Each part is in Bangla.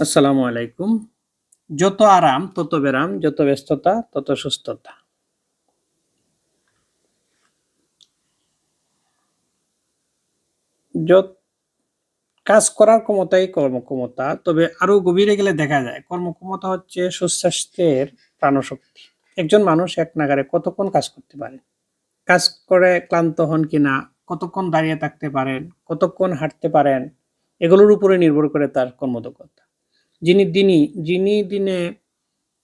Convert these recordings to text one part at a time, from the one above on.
আসসালামু আলাইকুম। যত আরাম, তত ব্যারাম যত ব্যস্ততা, তত সুস্থতা। যত কাজ করার ক্ষমতাই কর্মক্ষমতা, তবে আরও গভীরে গেলে দেখা যায়, কর্মক্ষমতা হচ্ছে সুস্বাস্থ্যের প্রাণশক্তি। একজন মানুষ এক নাগারে কতক্ষণ কাজ করতে পারে? কাজ করে ক্লান্ত হন কিনা? কতক্ষণ দাঁড়িয়ে থাকতে পারেন? কতক্ষণ হাঁটতে পারেন? এগুলোর উপরে নির্ভর করে তার কর্মদক্ষতা। যিনি দিনই যিনি দিনে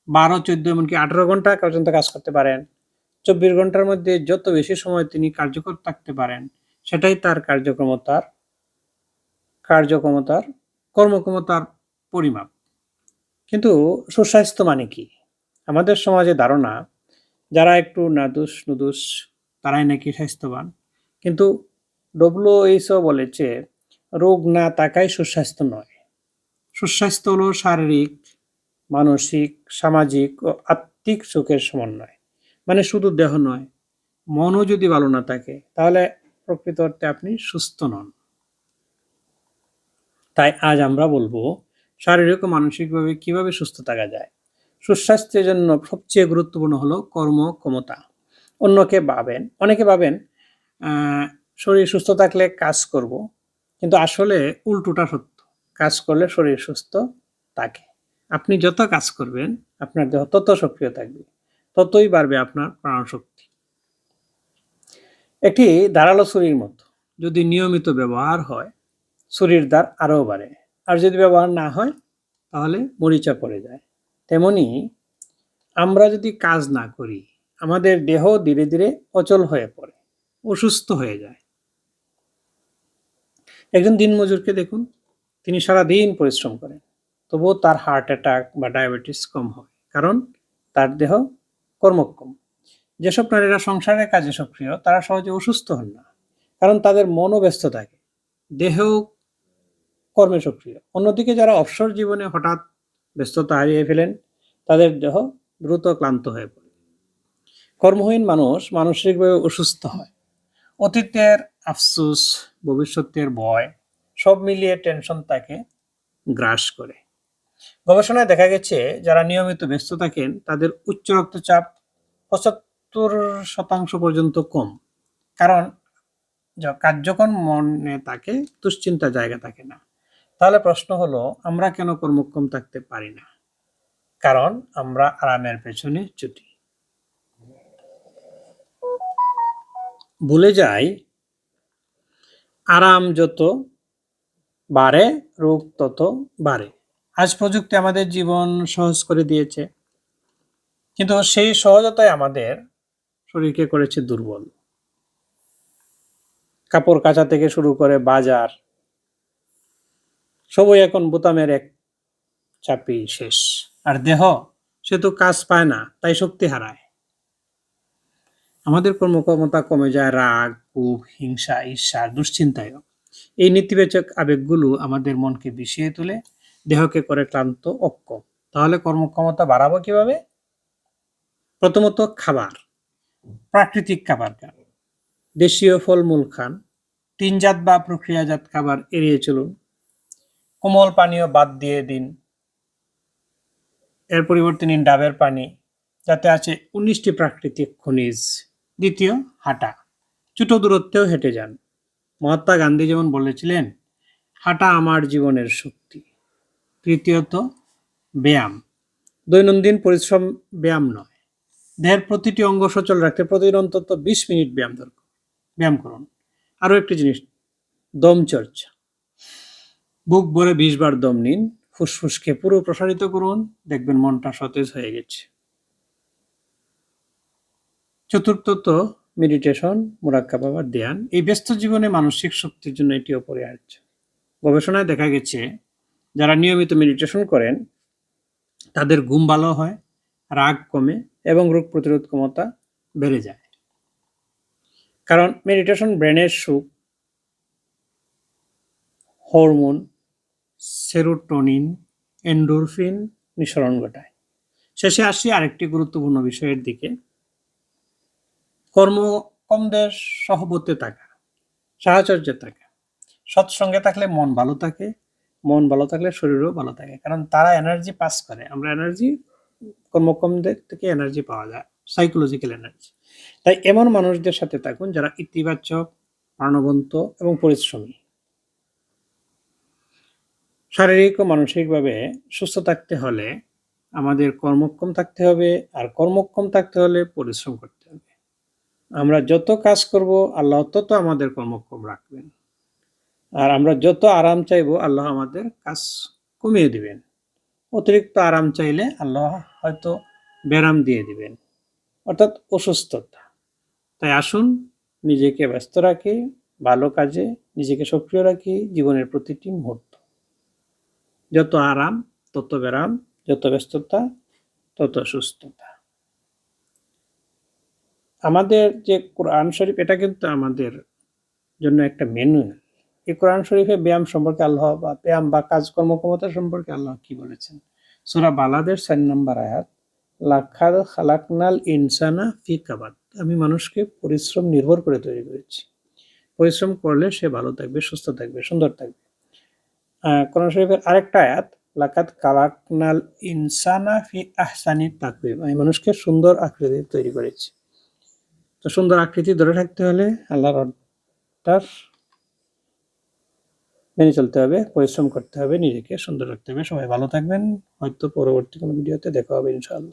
বারো, চোদ্দ, এমনকি আঠারো ঘণ্টা পর্যন্ত কাজ করতে পারেন, চব্বিশ ঘণ্টার মধ্যে যত বেশি সময় তিনি কার্যকর থাকতে পারেন, সেটাই তার কার্যক্ষমতার কার্যক্ষমতার, কর্মক্ষমতার পরিমাপ। কিন্তু সুস্বাস্থ্য মানে কি? আমাদের সমাজে ধারণা, যারা একটু নাদুস নুদুস, তারাই নাকি স্বাস্থ্যবান। কিন্তু ডব্লিউএইচও বলেছে, রোগ না থাকাই সুস্বাস্থ্য নয়। সুস্বাস্থ্য হলো শারীরিক, মানসিক, সামাজিক ও আত্মিক সুখের সমন্বয়। মানে শুধু দেহ নয়, মনও যদি ভালো না থাকে, তাহলে প্রকৃত অর্থে আপনি সুস্থ নন। তাই আজ আমরা বলব, শারীরিক ও মানসিকভাবে কীভাবে সুস্থ থাকা যায়? সুস্বাস্থ্যের জন্য সবচেয়ে গুরুত্বপূর্ণ হলো কর্মক্ষমতা অন্যকে ভাবেন, অনেকে ভাবেন শরীর সুস্থ থাকলে কাজ করব, কিন্তু আসলে উল্টোটা সত্য। কাজ করলে শরীর সুস্থ থাকে। আপনি যত কাজ করবেন, আপনার দেহ তত সক্রিয় থাকবে, ততই বাড়বে আপনার প্রাণশক্তি। একটি ধারালো ছুরির মতো, যদি নিয়মিত ব্যবহার হয়, ছুরির দ্বার আরও বাড়ে। আর যদি ব্যবহার না হয়, তাহলে মরিচা পড়ে যায়। তেমনি আমরা যদি কাজ না করি, আমাদের দেহ ধীরে ধীরে অচল হয়ে পড়ে, অসুস্থ হয়ে যায়। একজন দিনমজুরকে দেখুন তিনি সারা দিন পরিশ্রম করেন। তবুও তার হার্ট অ্যাটাক বা ডায়াবেটিস কম হয়। কারণ তার দেহ কর্মক্ষম। যেসব নারীরা সংসারের কাজে সক্রিয়, তারা সহজে অসুস্থ হন না। কারণ তাদের মনও ব্যস্ত থাকে। দেহ কর্মে সক্রিয়। অন্যদিকে যারা অবসর জীবনে হঠাৎ ব্যস্ততা হারিয়ে ফেলেন, তাদের দেহ দ্রুত ক্লান্ত হয়ে পড়ে। কর্মহীন মানুষ মানসিকভাবে অসুস্থ হয়। অতীতের আফসুস, ভবিষ্যতের ভয় সব মিলিয়ে টেনশন তাকে গ্রাস করে। গবেষণায় দেখা গেছে, যারা নিয়মিত ব্যস্ত থাকেন, তাদের উচ্চ রক্তচাপ পঁচাত্তর শতাংশ পর্যন্ত কম। কারণ যখন মনে থাকে দুশ্চিন্তা জায়গা থাকে না। তাহলে প্রশ্ন হলো, আমরা কেন কর্মক্ষম থাকতে পারি না? কারণ, আমরা আরামের পেছনে ছুটি। ভুলে যাই, আরাম যত বাড়ে রোগ তত বাড়ে আজ প্রযুক্তি আমাদের জীবন সহজ করে দিয়েছে, কিন্তু সেই সহজতাই আমাদের শরীরকে করেছে দুর্বল। কাপড় কাচা থেকে শুরু করে বাজার, সবই এখন বোতামের এক চাপি শেষ। আর দেহ, সে তো কাজ পায় না, তাই শক্তি হারায়। আমাদের কর্মক্ষমতা কমে যায় রাগ, ক্ষোভ, হিংসা, ঈর্ষা, দুশ্চিন্তায়ও। এই নেতিবাচক আবেগগুলো আমাদের মনকে বিষিয়ে তোলে, দেহকে করে ক্লান্ত অক্ষম তাহলে কর্মক্ষমতা বাড়াবো কীভাবে? প্রথমত খাবার, প্রাকৃতিক খাবার খান। দেশীয় ফলমূল খান। টিনজাত বা প্রক্রিয়াজাত খাবার এড়িয়ে চলুন। কোমল পানীয় বাদ দিয়ে দিন। এর পরিবর্তে নিন ডাবের পানি, যাতে আছে উনিশটি প্রাকৃতিক খনিজ। দ্বিতীয়, হাঁটা। ছোট দূরত্বেও হেঁটে যান। মহাত্মা গান্ধী যেমন বলেছিলেন, হাঁটা আমার জীবনের শক্তি। তৃতীয়ত, ব্যায়াম। দৈনন্দিন পরিশ্রম ব্যায়াম নয়। দেহের প্রতিটি অঙ্গ সচল রাখতে প্রতিদিন অন্তত বিশ মিনিট ব্যায়াম দরকার। ব্যায়াম করুন। আরও একটি জিনিস, দম চর্চা। বুক ভরে বিশ বার দম নিন, ফুসফুসকে পুরো প্রসারিত করুন, দেখবেন মনটা সতেজ হয়ে গেছে। চতুর্থত মেডিটেশন মুরাক্কাবা বা ধ্যান এই ব্যস্ত জীবনে মানসিক শক্তির জন্য এটি অপরিহার্য। গবেষণায় দেখা গেছে, যারা নিয়মিত মেডিটেশন করেন, তাদের ঘুম ভালো হয়, রাগ কমে এবং রোগ প্রতিরোধ ক্ষমতা বেড়ে যায়। কারণ মেডিটেশন ব্রেনের সুখ, হরমোন, সেরোটোনিন এন্ডোরফিন নিঃসরণ ঘটায়। শেষে আসি আরেকটি গুরুত্বপূর্ণ বিষয়ের দিকে। কর্মকমদের সহবতে থাকা, সাহচর্যে থাকা। সৎসঙ্গে থাকলে মন ভালো থাকে, মন ভালো থাকলে শরীরও ভালো থাকে, কারণ তারা এনার্জি পাস করে। আমরা এনার্জি কর্মকমদের থেকে এনার্জি পাওয়া যায় সাইকোলজিক্যাল এনার্জি তাই এমন মানুষদের সাথে থাকুন যারা ইতিবাচক, প্রাণবন্ত এবং পরিশ্রমী। শারীরিক ও মানসিকভাবে সুস্থ থাকতে হলে আমাদের কর্মক্ষম থাকতে হবে, আর কর্মক্ষম থাকতে হলে পরিশ্রম করতে আমরা যত কাজ করব, আল্লাহ তত আমাদের কর্মক্ষম রাখবেন। আর আমরা যত আরাম চাইব, আল্লাহ আমাদের কাজ কমিয়ে দিবেন। অতিরিক্ত আরাম চাইলে আল্লাহ হয়তো ব্যারাম দিয়ে দিবেন। অর্থাৎ অসুস্থতা। তাই আসুন, নিজেকে ব্যস্ত রাখি, ভালো কাজে নিজেকে সক্রিয় রাখি, জীবনের প্রতিটি মুহূর্ত। যত আরাম, তত ব্যারাম, যত ব্যস্ততা, তত সুস্থতা আমাদের যে কোরআন শরীফ, এটা কিন্তু আমাদের জন্য একটা ম্যানুয়াল এই কোরআন শরীফে ব্যায়াম সম্পর্কে আল্লাহ বা ব্যায়াম বা কাজকর্ম ক্ষমতা সম্পর্কে আল্লাহ কি বলেছেন? সুরা বালাদের চার নম্বর আয়াত লাখাদ খালাকনাল ইনসানা ফি কাবাদ। আমি মানুষকে পরিশ্রম নির্ভর করে তৈরি করেছি। পরিশ্রম করলে সে ভালো থাকবে, সুস্থ থাকবে, সুন্দর থাকবে। কোরআন শরীফের আরেকটা আয়াত লাকাত কালাকনাল ইনসানা ফি আহসানি তাকবিম আমি মানুষকে সুন্দর আকৃতি তৈরি করেছি। তো সুন্দর আকৃতি ধরে রাখতে হলে আল্লাহর অর্ডার মেনে চলতে হবে, পরিশ্রম করতে হবে নিজেকে। সুন্দর রাখতে হবে। সবাই ভালো থাকবেন। হয়তো পরবর্তী কোনো ভিডিওতে দেখা হবে ইনশাআল্লাহ।